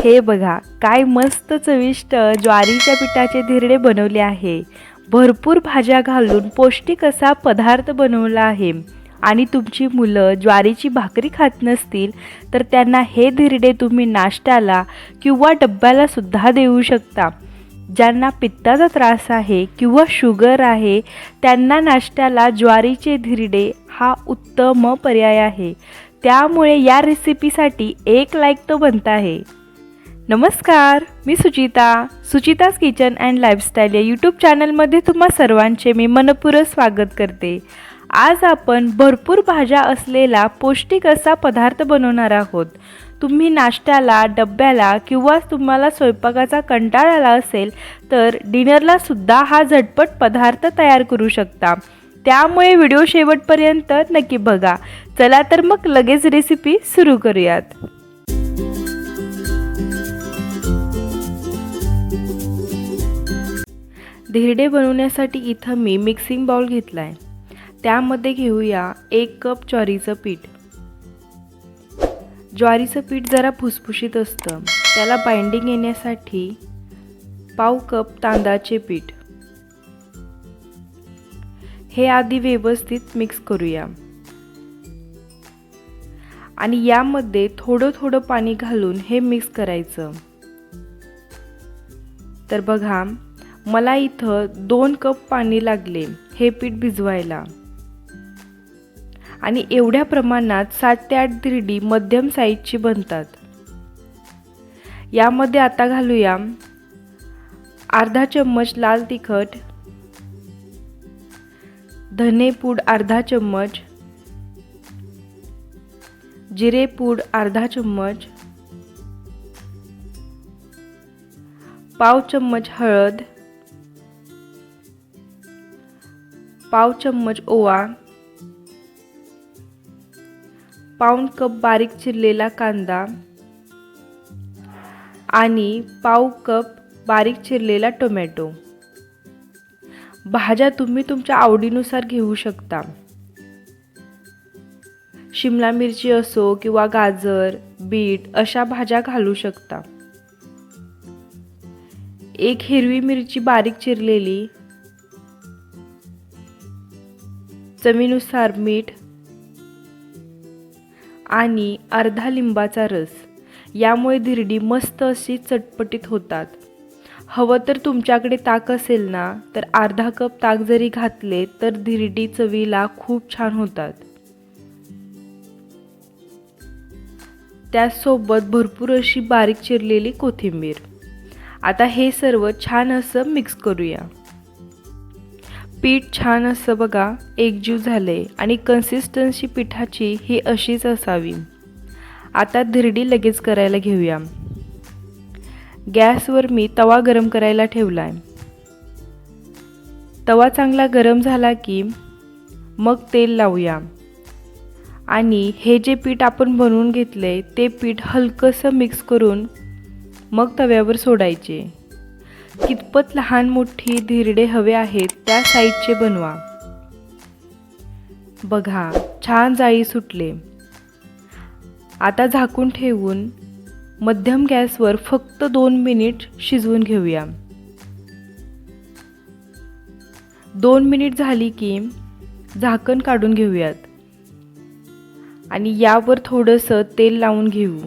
हे बघा काय मस्त चविष्ट ज्वारीच्या पिठाचे धिरडे बनवले आहे. भरपूर भाज्या घालून पौष्टिक असा पदार्थ बनवला आहे. आणि तुमची मुलं ज्वारीची भाकरी खात नसतील तर त्यांना हे धिरडे तुम्ही नाश्त्याला किंवा डब्याला सुद्धा देऊ शकता. ज्यांना पित्ताचा त्रास आहे किंवा शुगर आहे त्यांना नाश्त्याला ज्वारीचे धिरडे हा उत्तम पर्याय आहे. त्यामुळे या रेसिपीसाठी एक लाईक तो बनता आहे. नमस्कार मी Suchita. Suchita's kitchen and lifestyle या यूट्यूब चॅनलमध्ये तुम्हा सर्वांचे मी मनपूर्वक स्वागत करते. आज आपण भरपूर भाज्या असलेला पौष्टिक असा पदार्थ बनवणार आहोत. तुम्ही नाश्त्याला डब्याला किंवा तुम्हाला स्वयंपाकाचा कंटाळा आला असेल तर डिनरला सुद्धा हा झटपट पदार्थ तयार करू शकता. त्यामुळे व्हिडिओ शेवटपर्यंत नक्की बघा. चला तर मग लगेच रेसिपी सुरू करूयात. धिरडे बनवण्यासाठी इथं मी मिक्सिंग बाउल घेतला आहे त्यामध्ये घेऊया एक कप ज्वारीचं पीठ. ज्वारीचं पीठ जरा फुसफुशीत असतं. त्याला बाइंडिंग येण्यासाठी पाव कप तांदळाचे पीठ. हे आधी व्यवस्थित मिक्स करूया. आणि यामध्ये थोडं थोडं पाणी घालून हे मिक्स करायचं. तर बघा मला इथं दोन कप पाणी लागले हे पीठ भिजवायला. आणि एवढ्या प्रमाणात सात ते आठ दिरडी मध्यम साईजची बनतात. यामध्ये आता घालूया अर्धा चम्मच लाल तिखट धनेपूड अर्धा चम्मच जिरेपूड अर्धा चम्मच पाव चम्मच हळद पाव चम्मच ओवा पाऊण कप बारीक चिरलेला कांदा आणि पाव कप बारीक चिरलेला टोमॅटो. भाज्या तुम्ही तुमच्या आवडीनुसार घेऊ शकता. शिमला मिरची असो किंवा गाजर बीट अशा भाज्या घालू शकता. एक हिरवी मिरची बारीक चिरलेली चवीनुसार मीठ आणि अर्धा लिंबाचा रस. यामुळे धिरडी मस्त अशी चटपटीत होतात. हवं तर तुमच्याकडे ताक असेल ना तर अर्धा कप ताक जरी घातले तर धिरडी चवीला खूप छान होतात. त्याचसोबत भरपूर अशी बारीक चिरलेली कोथिंबीर. आता हे सर्व छान असं मिक्स करूया. पीठ छान असं बघा एकजीव झाले आणि कन्सिस्टन्सी पिठाची ही अशीच असावी. आता धिरडी लगेच करायला घेऊया. गॅसवर मी तवा गरम करायला ठेवला आहे तवा चांगला गरम झाला की मग तेल लावूया. आणि हे जे पीठ आपण बनवून घेतले ते पीठ हलकंसं मिक्स करून मग तव्यावर सोडायचे. कितपत लहान मोठी धिरडे हवे आहेत त्या साईजचे बनवा. बघा छान जाळी सुटले. आता झाकून ठेवून मध्यम गॅसवर फक्त दोन मिनिट शिजवून घेऊया. दोन मिनिट झाली की झाकण काढून घेऊयात. आणि यावर थोडंसं तेल लावून घेऊ.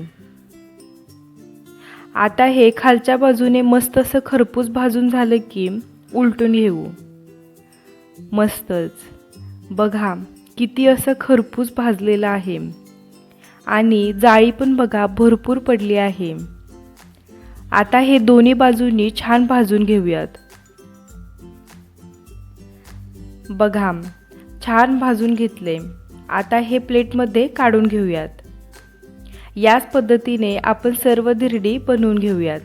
आता हे खालच्या बाजूने मस्त असं खरपूस भाजून झालं की उलटून घेऊ मस्तच. बघा किती असं खरपूस भाजलेलं आहे. आणि जाळी पण बघा भरपूर पडली आहे. आता हे दोन्ही बाजूंनी छान भाजून घेऊयात. बघा छान भाजून घेतले आता हे प्लेटमध्ये काढून घेऊयात. याच पद्धतीने आपण सर्व धिरडी बनवून घेऊयात.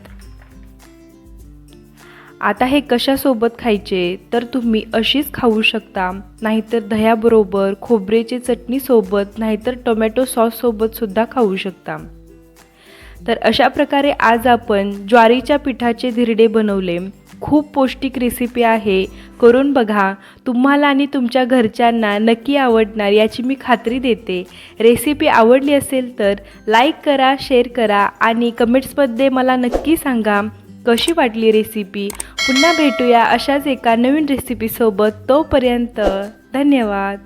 आता हे कशासोबत खायचे? तर तुम्ही अशीच खाऊ शकता. नाहीतर दह्याबरोबर खोबरेची चटणीसोबत नाहीतर टोमॅटो सॉससोबत सुद्धा खाऊ शकता. तर अशा प्रकारे आज आपण ज्वारीच्या पिठाचे धिरडे बनवले. खूप पौष्टिक रेसिपी आहे. करून बघा. तुम्हाला आणि तुमच्या घरच्यांना नक्की आवडणार याची मी खात्री देते. रेसिपी आवडली असेल तर लाईक करा शेअर करा आणि कमेंट्समध्ये मला नक्की सांगा कशी वाटली रेसिपी पुन्हा भेटूया अशाच एका नवीन रेसिपीसोबत तोपर्यंत धन्यवाद.